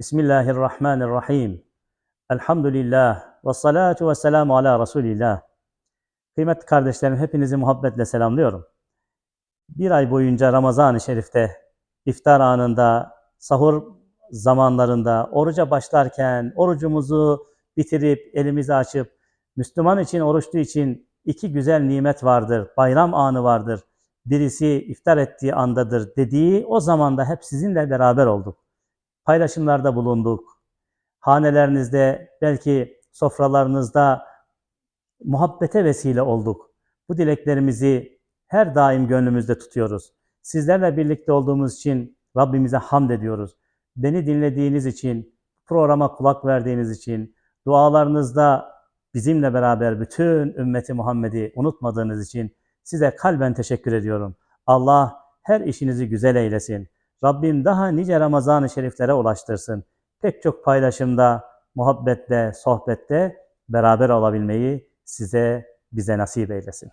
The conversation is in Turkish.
Bismillahirrahmanirrahim. Elhamdülillah. Ve salatu ve selamu ala Resulillah. Kıymetli kardeşlerim hepinizi muhabbetle selamlıyorum. Bir ay boyunca Ramazan-ı Şerif'te iftar anında, sahur zamanlarında, oruca başlarken, orucumuzu bitirip, elimizi açıp, Müslüman için, oruçlu için iki güzel nimet vardır, bayram anı vardır. Birisi iftar ettiği andadır dediği o zamanda hep sizinle beraber olduk. Paylaşımlarda bulunduk. Hanelerinizde, belki sofralarınızda muhabbete vesile olduk. Bu dileklerimizi her daim gönlümüzde tutuyoruz. Sizlerle birlikte olduğumuz için Rabbimize hamd ediyoruz. Beni dinlediğiniz için, programa kulak verdiğiniz için, dualarınızda bizimle beraber bütün ümmeti Muhammed'i unutmadığınız için size kalben teşekkür ediyorum. Allah her işinizi güzel eylesin. Rabbim daha nice Ramazan-ı Şeriflere ulaştırsın. Pek çok paylaşımda, muhabbetle, sohbette beraber olabilmeyi size, bize nasip eylesin.